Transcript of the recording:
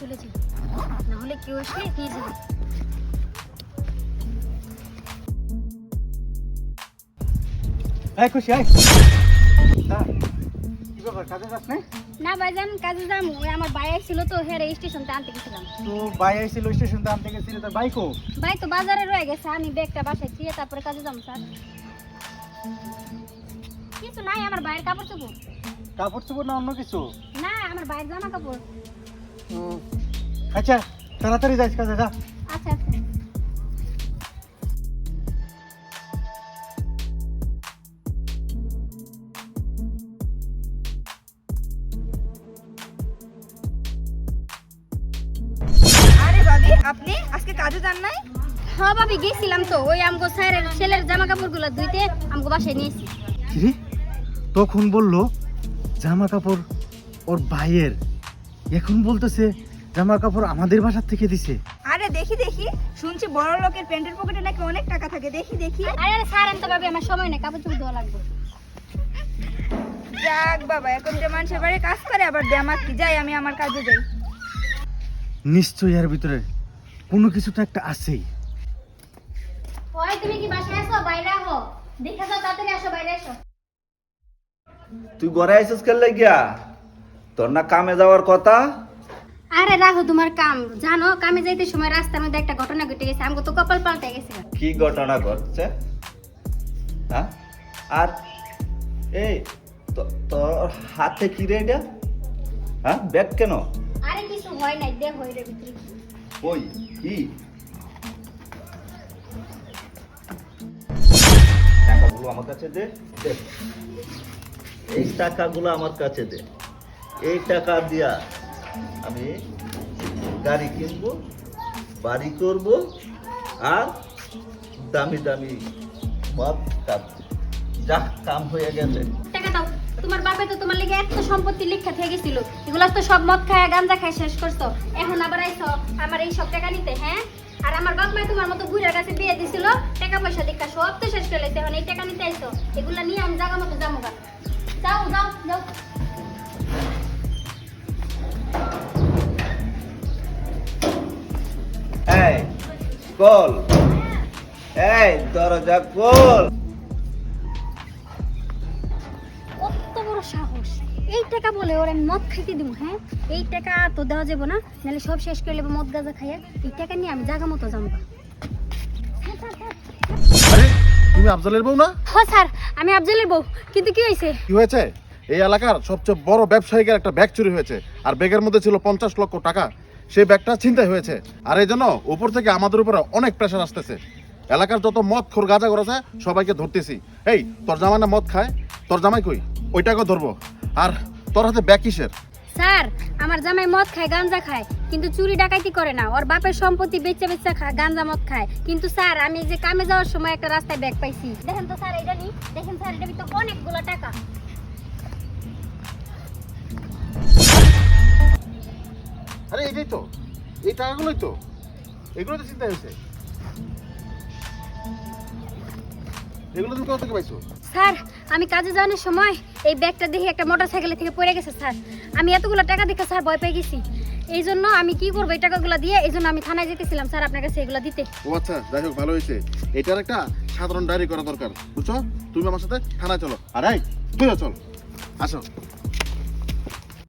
চলে যাই না হলে কেউ আসলে নিয়ে যাবে। কাজে যাম আমার বাই তো হের স্টেশনতে আনতে গেছিলাম। তো বাই আনতে গেছিল তোর বাইকও ভাই তো বাজারে রয়ে গেছে আমি ব্যাগটা বাসায় দিয়ে তারপরে কাজে যাম স্যার। কিছু নাই আমার বাইরের কাপড় চোপড়। কাপড় চোপড় না অন্য কিছু? না আমার বাইরের জামা কাপড়। আচ্ছা তাড়াতাড়ি যাইস কাজে যা। আচ্ছা আচ্ছা। আরে ভাবি আপনি? আজকে কাজে যান নাই? হ্যাঁ ভাবি গেছিলাম তো। ওই আমগো স্যারের ছেলের জামা কাপড়গুলো ধুইতে আমগো বাসায় নিয়েছি কিরে? তখন বলল জামা কাপড় ওর ভাইয়ের। এখন বলতেছে জামা কাপড় আমাদের বাসার থেকে দিছে। আরে দেখি দেখি। শুনছি বড় লোকের প্যান্টের পকেটে নাকি অনেক টাকা থাকে। দেখি দেখি। আরে আরে স্যার আনতে ভাবি আমার সময় নেই কাপড় চোপড় ধোয়া লাগবে। যাক বাবা এখন যে মানুষের বাড়ি কাজ করে আবার দেমাক কি? যাই আমি আমার কাজে যাই। নিশ্চয়ই এর ভিতরে কোনো কিছু তো একটা আছেই। ওই তুমি কি বাসায় আসো বাইরে আহো। দেখে যাও তাড়াতাড়ি আসো বাইরে এসো তুই ঘরে আইসিস কেন লাগিয়া? তোর না কামে যাওয়ার কথা? আরে রাখো তোমার কাম। জানো কামে যাইতে সময় রাস্তার মধ্যে একটা ঘটনা ঘটে গেছে আমগো তো কপাল পাল্টে গেছে। কি ঘটনা ঘটছে? হ্যাঁ? আর এই তো- তোর হাতে কি রে এটা? হ্যাঁ ব্যাগ কেন? আরে কিছু হয় নাই দেখ হই রে ভিতরে কি। ওই কি? টাকাগুলো আমার কাছে দে দে। এই টাকাগুলো আমার কাছে দে। এই টাকা দিয়া আমি গাড়ি কিনবো, বাড়ি করব, আর দামি দামি মদ খাব যা কাম হয়ে গেছে টাকা দাও। তোমার বাপে তো তোমার লিগে এত সম্পত্তি লিখা থেকে গেছিল। তো সব মদ খায় গাঞ্জা খায় শেষ করছ। এখন আবার আইছো আমার এই সব টাকা নিতে হ্যাঁ? আর আমার বাপ মাই তোমার মতো বুড়ার কাছে বিয়ে দিছিল, টাকা পয়সা দেখা সব তো শেষ করে এখন এই টাকা নিতে আইছো এগুলা নিয়ে আমি জায়গা মতো যাব এই কল এই দরজা কল কত বড় সাহস। এই টাকা বলে ওর আমি মদ খাইতে দিব হ্যাঁ? এই টাকা তো দেওয়া যাব না নাহলে সব শেষ করে মদ গাঁজা খাইয়া। এই টাকা নিয়ে আমি জায়গা মতো যাব আরে তুমি আফজালের বউ না? হ্যাঁ স্যার আমি আফজালের বউ। কিন্তু কি হয়েছে? কি হয়েছে? এই এলাকার সবচেয়ে বড় ব্যবসায়িকের একটা ব্যাগ চুরি হয়েছে আর ব্যাগের মধ্যে ছিল পঞ্চাশ লক্ষ টাকা। সেই ব্যাগটা ছিনতাই হয়েছে। আর এই জন্য উপর থেকে আমাদের উপরে অনেক প্রেশার আসতেছে। এলাকার যত মদ খোর গাঁজা করেছে সবাইকে ধরতেছি। এই, তোর জামাই না মদ খায়? তোর জামাই কই? ওইটাকে ধরবো। আর তোর হাতে ব্যাগ কিসের? স্যার, আমার জামাই মদ খায় গাঞ্জা খায়। কিন্তু চুরি ডাকাতি করে না। ওর বাপের সম্পত্তি বেচে বেচে খায় গাঞ্জা মদ খায়। কিন্তু স্যার, আমি যে কামে যাওয়ার সময় একটা রাস্তায় ব্যাগ পাইছি। দেখেন তো স্যার, এটা নি। দেখেন স্যার, এটা ভিতরে অনেকগুলো টাকা। আরে এইটাই তো। এই টাকাগুলোই তো। এগুলো তো চিন্তা হয়েছে। এগুলো তুমি কোথা থেকে পাইছো? স্যার আমি কাজে যাওয়ার সময় এই ব্যাগটা দেখে একটা মোটরসাইকেল থেকে পড়ে গেছে স্যার। আমি এতগুলো টাকা দেখে স্যার ভয় পেয়ে গেছি। এই জন্য আমি কি করব এই টাকাগুলো দিয়ে? এই জন্য আমি থানায় যেতেছিলাম স্যার আপনার কাছে এগুলো দিতে। ও আচ্ছা যাই হোক ভালো হয়েছে। এটার একটা সাধারণ ডায়েরি করা দরকার বুঝছ? তুমি আমার সাথে থানায় চলো। আর এই তুইও চল। আসো।